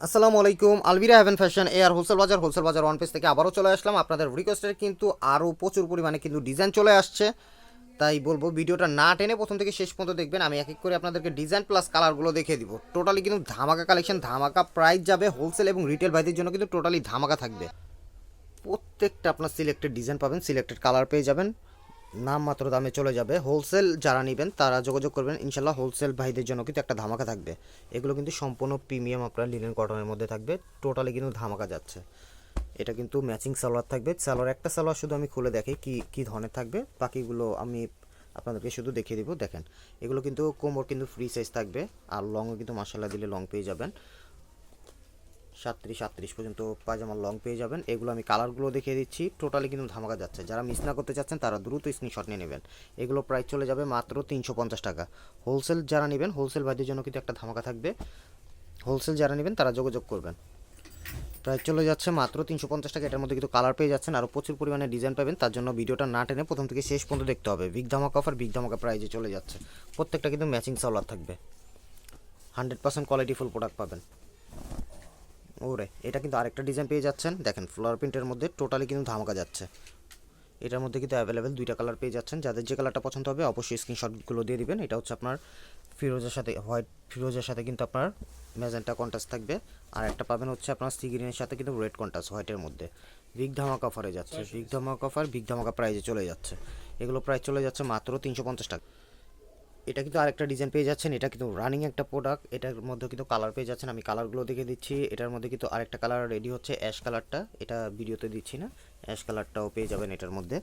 আসসালামু আলাইকুম Albira Heaven Fashion A R Wholesale Bazar Wholesale Bazar one page থেকে আবারও চলে আসলাম। আপনাদের রিকোয়েস্টের কিন্তু আরও প্রচুর পরিমাণে কিন্তু ডিজাইন চলে আসছে। তাই বলব, ভিডিওটা না টেনে প্রথম থেকে শেষ পর্যন্ত দেখবেন, আমি এক এক করে আপনাদেরকে ডিজাইন প্লাস কালারগুলো দেখিয়ে দিব। টোটালি কিন্তু ধামাকা কালেকশন ধামাকা প্রাইস যাবে হোলসেল এবং রিটেল ভাইদের জন্য কিন্তু টোটালি ধামাকা থাকবে। প্রত্যেকটা আপনার সিলেক্টেড ডিজাইন পাবেন সিলেক্টেড কালার পেয়ে যাবেন। নাম মাত্র দামে চলে যাবে। হোলসেল যারা নেবেন, তারা যোগাযোগ করবেন। ইনশাল্লাহ হোলসেল ভাইদের জন্য কিন্তু একটা ধামাকা থাকবে। এগুলো কিন্তু সম্পূর্ণ প্রিমিয়াম আপনার লিনেন কটনের মধ্যে থাকবে। টোটালি কিন্তু ধামাকা যাচ্ছে। এটা কিন্তু ম্যাচিং সালোয়ার থাকবে। সালোয়ার, একটা সালোয়ার শুধু আমি খুলে দেখি কি কি ধরনের থাকবে। বাকিগুলো আমি আপনাদেরকে শুধু দেখিয়ে দিব। দেখেন, এগুলো কিন্তু কোমর কিন্তু ফ্রি সাইজ থাকবে। আর লংও কিন্তু মাসাল্লাহ দিলে লং পেয়ে যাবেন। সাতত্রিশ সাতত্রিশ পর্যন্ত পায়জামার লং পেয়ে যাবেন। এগুলো আমি কালারগুলো দেখিয়ে দিচ্ছি। টোটালি কিন্তু ধামাকা যাচ্ছে। যারা মিস না করতে চাচ্ছেন, তারা দ্রুত স্ক্রিনশট নিয়ে নেবেন। এগুলো প্রাইস চলে যাবে মাত্র তিনশো পঞ্চাশ টাকা। হোলসেল যারা নেবেন হোলসেল ভাইদের জন্য কিন্তু একটা ধামাকা থাকবে। হোলসেল যারা নেবেন, তারা যোগাযোগ করবেন। প্রাইস চলে যাচ্ছে মাত্র তিনশো পঞ্চাশ টাকা। এটার মধ্যে কিন্তু কালার পেয়ে যাচ্ছেন। আরও প্রচুর পরিমাণে ডিজাইন পাবেন। তার জন্য ভিডিওটা না টেনে প্রথম থেকে শেষ পর্যন্ত দেখতে হবে। বিগ ধামাকা অফার বিগ ধামাকা প্রাইজে চলে যাচ্ছে। প্রত্যেকটা কিন্তু ম্যাচিং সালোয়ার থাকবে। Hundred percent quality full product পাবেন। ওরে, এটা কিন্তু আরেকটা ডিজাইন পেয়ে যাচ্ছেন। দেখেন ফ্লোয়ার প্রিন্টের মধ্যে টোটালি কিন্তু ধামাকা যাচ্ছে। এটার মধ্যে কিন্তু অ্যাভেলেবেল দুইটা কালার পেয়ে যাচ্ছেন। যাদের যে কালারটা পছন্দ হবে, অবশ্যই স্ক্রিনশটগুলো দিয়ে দিবেন। এটা হচ্ছে আপনার ফিরোজের সাথে হোয়াইট ফিরোজের সাথে কিন্তু আপনার ম্যাজেন্টা কন্টাস থাকবে। আর একটা পাবেন হচ্ছে আপনার সি গ্রিনের সাথে কিন্তু রেড কন্টাস হোয়াইটের মধ্যে। বিগ ধামাকা অফারে যাচ্ছে। বিগ ধামাকা অফার বিগ ধামাকা প্রাইজে চলে যাচ্ছে। এগুলো প্রাইস চলে যাচ্ছে মাত্র তিনশো পঞ্চাশ টাকা। এটা কিন্তু আরেকটা ডিজাইন পেয়ে যাচ্ছেন। এটা কিন্তু রানিং একটা প্রোডাক্ট এটার মধ্যে কিন্তু কালার পেয়ে যাচ্ছেন। আমি কালারগুলো দেখে দিচ্ছি। এটার মধ্যে কিন্তু আরেকটা কালার রেডি হচ্ছে অ্যাশ কালারটা এটা ভিডিওতে দিচ্ছি না অ্যাশ কালারটাও পেয়ে যাবেন এটার মধ্যে।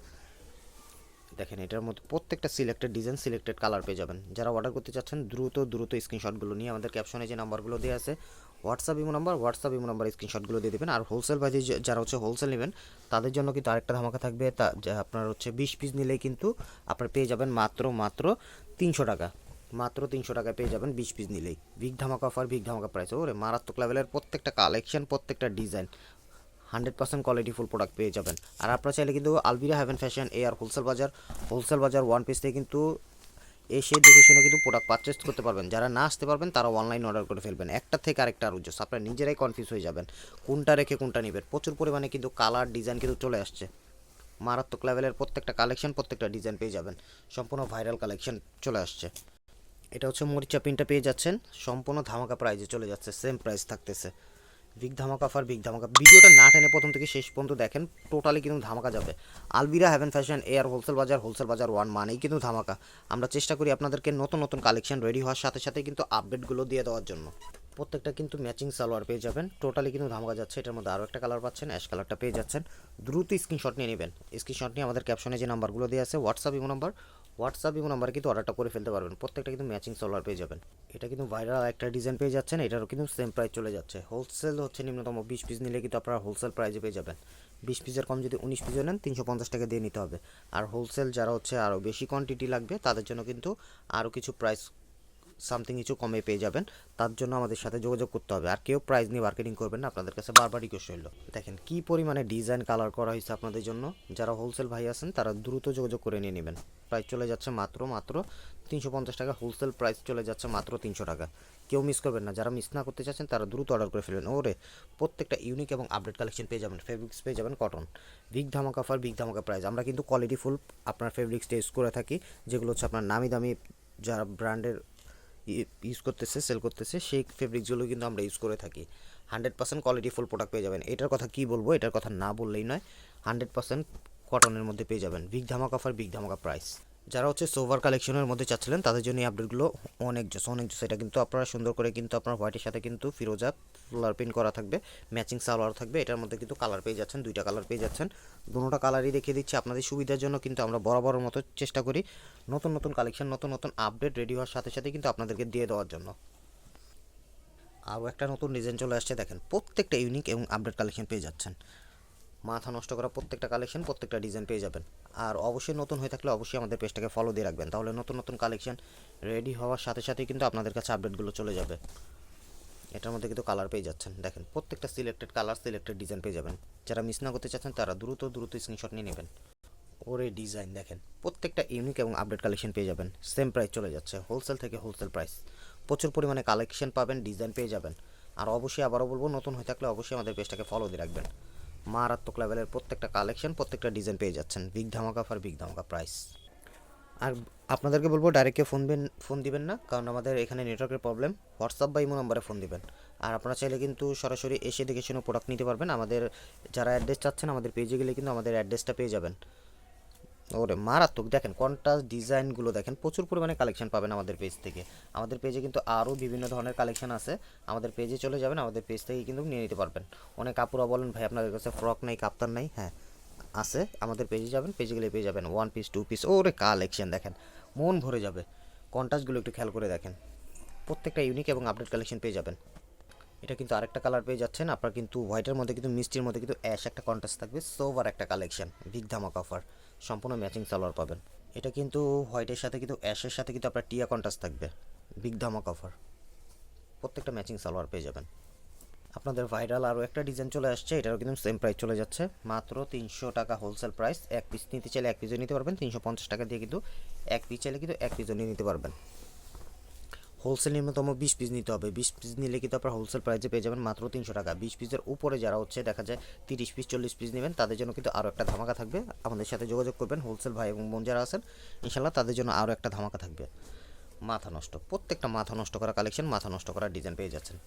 দেখেন, এটার মধ্যে প্রত্যেকটা সিলেক্টেড ডিজাইন সিলেক্টেড কালার পেয়ে যাবেন। যারা অর্ডার করতে চাচ্ছেন, দ্রুত দ্রুত স্ক্রিনশটগুলো নিয়ে আমাদের ক্যাপশনে যে নাম্বারগুলো দেওয়া আছে WhatsApp imo number WhatsApp imo number স্ক্রিনশটগুলো দিয়ে দেবেন। আর হোলসেল বাজে যারা হচ্ছে হোলসেল নেবেন, তাদের জন্য কিন্তু আরেকটা ধামাকা থাকবে। তা আপনার হচ্ছে বিশ পিস নিলেই কিন্তু আপনার পেয়ে যাবেন মাত্র মাত্র তিনশো টাকা। মাত্র তিনশো টাকায় পেয়ে যাবেন বিশ পিস নিলেই। বিগ ধামাকা অফার বিগ ধামাকা প্রাইস ওরে মারাত্মক লেভেলের প্রত্যেকটা কালেকশন প্রত্যেকটা design hundred percent quality full product পেয়ে যাবেন। আর আপনারা চাইলে কিন্তু Albira Heaven Fashion A R Wholesale Bazar Wholesale Bazar one piece থেকে কিন্তু এসে দেখে শুনে কিন্তু প্রোডাক্ট পারচেস করতে পারবেন। যারা না আসতে পারবেন, তারা অনলাইন অর্ডার করে ফেলবেন। একটা থেকে আরেকটা আর উজ্জ্বস আপনারা নিজেরাই কনফিউজ হয়ে যাবেন। কোনটা রেখে কোনটা নেবেন? প্রচুর পরিমাণে কিন্তু কালার ডিজাইন কিন্তু চলে আসছে। মারাত্মক লেভেলের প্রত্যেকটা কালেকশন প্রত্যেকটা ডিজাইন পেয়ে যাবেন। সম্পূর্ণ ভাইরাল কালেকশন চলে আসছে। এটা হচ্ছে মরিচা পিনটা পেয়ে যাচ্ছেন। সম্পূর্ণ ধামাকা প্রাইজে চলে যাচ্ছে। সেম প্রাইস থাকতেছে। বিগ ধামাকা অফার বিগ ধামাকা। ভিডিওটা না টেনে প্রথম থেকে শেষ পর্যন্ত দেখেন টোটালি কিন্তু ধামাকা যাবে। Albira Heaven Fashion A R Wholesale Bazar Wholesale Bazar one মানেই কিন্তু ধামাকা। আমরা চেষ্টা করি আপনাদেরকে নতুন নতুন কালেকশন রেডি হওয়ার সাথে সাথে কিন্তু আপডেটগুলো দিয়ে দেওয়ার জন্য। প্রত্যেকটা কিন্তু ম্যাচিং সালোয়ার পেয়ে যাবেন টোটালি কিন্তু ধামাকা যাচ্ছে। এটার মধ্যে আরও একটা কালার পাচ্ছেন অ্যাশ কালারটা পেয়ে যাচ্ছেন। দ্রুত স্ক্রিনশট নিয়ে নেবেন। স্ক্রিনশট নিয়ে আমাদের ক্যাপশনে যে নাম্বারগুলো দেওয়া আছে WhatsApp imo number WhatsApp imo number কিন্তু অর্ডারটা করে ফেলতে পারবেন। প্রত্যেকটা কিন্তু ম্যাচিং সোলার পেয়ে যাবেন। এটা কিন্তু ভাইরাল একটা ডিজাইন পেয়ে যাচ্ছেন, এটারও কিন্তু সেম প্রাইস চলে যাচ্ছে। হোলসেল হচ্ছে নিম্নতম বিশ পিস নিলে কিন্তু আপনারা হোলসেল প্রাইসে পেয়ে যাবেন। বিশ পিসের কম যদি উনিশ পিসও নেন, তিনশো পঞ্চাশ টাকা দিয়ে নিতে হবে। আর হোলসেল যারা হচ্ছে আরও বেশি কোয়ান্টিটি লাগবে, তাদের জন্য কিন্তু আরও কিছু প্রাইস সামথিং কিছু কমে পেয়ে যাবেন, তার জন্য আমাদের সাথে যোগাযোগ করতে হবে। আর কেউ প্রাইস নিয়ে মার্কেটিং করবেন না, আপনাদের কাছে বারবার রিকোয়েস্ট হইল দেখেন কি পরিমাণে ডিজাইন কালার করা হয়েছে আপনাদের জন্য। যারা হোলসেল ভাই আছেন, তারা দ্রুত যোগাযোগ করে নিয়ে নেবেন। প্রাইস চলে যাচ্ছে মাত্র মাত্র তিনশো পঞ্চাশ টাকা। হোলসেল প্রাইস চলে যাচ্ছে মাত্র তিনশো টাকা। কেউ মিস করবেন না। যারা মিস না করতে চাচ্ছেন, তারা দ্রুত অর্ডার করে ফেলবেন ওরে, প্রত্যেকটা ইউনিক এবং আপডেট কালেকশন পেয়ে যাবেন। ফেব্রিক্স পেয়ে যাবেন কটন বিগ ধামাকা অফার বিগ ধামাকা প্রাইস আমরা কিন্তু কোয়ালিটি ফুল আপনার ফেব্রিক্সটা ইউজ করে থাকি, যেগুলো হচ্ছে আপনার নামি দামি যারা ব্র্যান্ডের ইউজ করতেছে সেল করতেছে, সেই ফেব্রিকগুলো কিন্তু আমরা ইউজ করে থাকি। Hundred percent quality full product পেয়ে যাবেন। এটার কথা কী বলব? এটার কথা না বললেই নয় হান্ড্রেড পার্সেন্ট কটনের মধ্যে পেয়ে যাবেন। বিগ ধামাকা অফার বিগ ধামাকা প্রাইস যারা হচ্ছে সোভার কালেকশনের মধ্যে চাচ্ছিলেন, তাদের জন্য এই আপডেটগুলো অনেক জোস অনেক জোস এটা কিন্তু আপনারা সুন্দর করে কিন্তু আপনার হোয়াইটের সাথে কিন্তু ফিরোজা ফ্লোয়ার প্রিন্ট করা থাকবে ম্যাচিং সালোয়ার থাকবে, এটার মধ্যে কিন্তু কালার পেয়ে যাচ্ছেন, দুইটা কালার পেয়ে যাচ্ছেন। দুটোটা কালারই দেখিয়ে দিচ্ছি আপনাদের সুবিধার জন্য কিন্তু আমরা বরাবরের মতো চেষ্টা করি নতুন নতুন কালেকশন নতুন নতুন আপডেট রেডি হওয়ার সাথে সাথে কিন্তু আপনাদেরকে দিয়ে দেওয়ার জন্য। আরও একটা নতুন ডিজাইন চলে আসছে, দেখেন, প্রত্যেকটা ইউনিক এবং আপডেট কালেকশন পেয়ে যাচ্ছেন। মাথা নষ্ট করা প্রত্যেকটা কালেকশন প্রত্যেকটা ডিজাইন পেয়ে যাবেন। আর অবশ্যই নতুন হয়ে থাকলে অবশ্যই আমাদের পেজটাকে ফলো দিয়ে রাখবেন। তাহলে নতুন নতুন কালেকশন রেডি হওয়ার সাথে সাথেই কিন্তু আপনাদের কাছে আপডেটগুলো চলে যাবে। এটার মধ্যে কিন্তু কালার পেয়ে যাচ্ছেন। দেখেন, প্রত্যেকটা সিলেক্টেড কালার সিলেক্টেড ডিজাইন পেয়ে যাবেন। যারা মিস না করতে চাচ্ছেন, তারা দ্রুত দ্রুত স্ক্রিনশট নিয়ে নেবেন। ওরে ডিজাইন দেখেন, প্রত্যেকটা ইউনিক এবং আপডেট কালেকশন পেয়ে যাবেন। সেম প্রাইস চলে যাচ্ছে হোলসেল থেকে হোলসেল প্রাইস প্রচুর পরিমাণে কালেকশন পাবেন ডিজাইন পেয়ে যাবেন। আর অবশ্যই আবারও বলব, নতুন হয়ে থাকলে অবশ্যই আমাদের পেজটাকে ফলো দিয়ে রাখবেন। মারাত্মক লেভেলের প্রত্যেকটা কালেকশন প্রত্যেকটা ডিজাইন পেয়ে যাচ্ছেন। বিগ ধামাকা ফর বিগ ধামাকা প্রাইস আর আপনাদেরকে বলব ডাইরেক্টে ফোন ফোন দিবেন না, কারণ আমাদের এখানে নেটওয়ার্কের প্রবলেম হোয়াটসঅ্যাপ বা ইমো নাম্বারে ফোন দিবেন। আর আপনারা চাইলে কিন্তু সরাসরি এসে দেখে শুনে প্রোডাক্ট নিতে পারবেন। আমাদের যারা অ্যাড্রেস চাচ্ছেন, আমাদের পেজে গেলে কিন্তু আমাদের অ্যাড্রেসটা পেয়ে যাবেন। ওরে মারাত্মক। দেখেন কন্ট্রাস্ট ডিজাইনগুলো দেখেন, প্রচুর পরিমাণে কালেকশন পাবেন আমাদের পেজ থেকে। আমাদের পেজে কিন্তু আরও বিভিন্ন ধরনের কালেকশন আছে। আমাদের পেজে চলে যাবেন, আমাদের পেজ থেকে কিন্তু নিয়ে নিতে পারবেন। অনেক আপুরা বলেন, ভাই, আপনাদের কাছে ফ্রক নাই, কাপ্তান নাই? হ্যাঁ আছে, আমাদের পেজে যাবেন পেজে গেলে পেয়ে যাবেন ওয়ান পিস টু পিস ওরে কালেকশন দেখেন, মন ভরে যাবে। কন্ট্রাস্টগুলো একটু খেয়াল করে দেখেন। প্রত্যেকটা ইউনিক এবং আপডেট কালেকশন পেয়ে যাবেন। এটা কিন্তু আরেকটা কালার পেয়ে যাচ্ছেন। আপনার কিন্তু হোয়াইটের মধ্যে কিন্তু মিষ্টির মধ্যে কিন্তু অ্যাশ একটা কন্ট্রাস্ট থাকবে সোভার একটা কালেকশন বিগ ধামাক অফার সম্পূর্ণ ম্যাচিং সালোয়ার পাবেন। এটা কিন্তু হোয়াইটের সাথে কিন্তু অ্যাশের সাথে কিন্তু আপনার টিয়া কন্ট্রাস্ট থাকবে বিগ ধামাক অফার প্রত্যেকটা ম্যাচিং সালোয়ার পেয়ে যাবেন। আপনাদের ভাইরাল আরও একটা ডিজাইন চলে আসছে, এটারও কিন্তু সেম প্রাইস চলে যাচ্ছে। মাত্র তিনশো টাকা হোলসেল প্রাইস এক পিস নিতে চাইলে এক পিসও নিতে পারবেন। তিনশো পঞ্চাশ টাকা দিয়ে কিন্তু এক পিস চাইলে কিন্তু এক পিসও নিতে পারবেন। হোলসেল নিম্নতম বিশ পিস নিতে হবে। বিশ পিস নিলে কিন্তু আপনার হোলসেল প্রাইসে পেয়ে যাবেন মাত্র তিনশো টাকা। বিশ পিসের উপরে যারা হচ্ছে দেখা যায় তিরিশ পিস চল্লিশ পিস নেবেন, তাদের জন্য কিন্তু আরও একটা ধামাকা থাকবে। আমাদের সাথে যোগাযোগ করবেন হোলসেল ভাই এবং বোন যারা আছেন ইনশাল্লাহ তাদের জন্য আরও একটা ধামাকা থাকবে। মাথা নষ্ট। প্রত্যেকটা মাথা নষ্ট করা কালেকশন মাথা নষ্ট করা ডিজাইন পেয়ে যাচ্ছেন।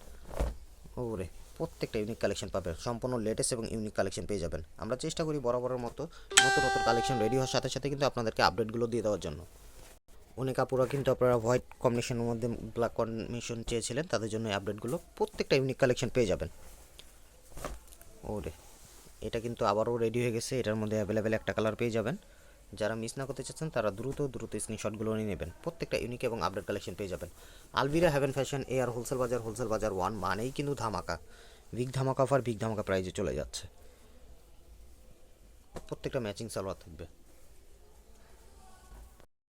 ওরে, প্রত্যেকটা ইউনিক কালেকশন পাবেন। সম্পূর্ণ লেটেস্ট এবং ইউনিক কালেকশন পেয়ে যাবেন। আমরা চেষ্টা করি বরাবরের মতো নতুন নতুন কালেকশন রেডি হওয়ার সাথে সাথে কিন্তু আপনাদেরকে আপডেটগুলো দিয়ে দেওয়ার জন্য। অনেক আপুরা কিন্তু আপনারা হোয়াইট কম্বিনেশনের মধ্যে ব্ল্যাক কম্বিনেশন চেয়েছিলেন, তাদের জন্য এই আপডেটগুলো প্রত্যেকটা ইউনিক কালেকশন পেয়ে যাবেন। ওরে, এটা কিন্তু আবারও রেডি হয়ে গেছে, এটার মধ্যে অ্যাভেলেবেল একটা কালার পেয়ে যাবেন। যারা মিস না করতে চাচ্ছেন, তারা দ্রুত দ্রুত স্ক্রিনশটগুলো নিয়ে নেবেন। প্রত্যেকটা ইউনিক এবং আপডেট কালেকশন পেয়ে যাবেন। Albira Heaven Fashion A R Wholesale Bazar Wholesale Bazar one মানেই কিন্তু ধামাকা। বিগ ধামাকা অফার বিগ ধামাকা প্রাইজে চলে যাচ্ছে। প্রত্যেকটা ম্যাচিং সালোয়ার থাকবে।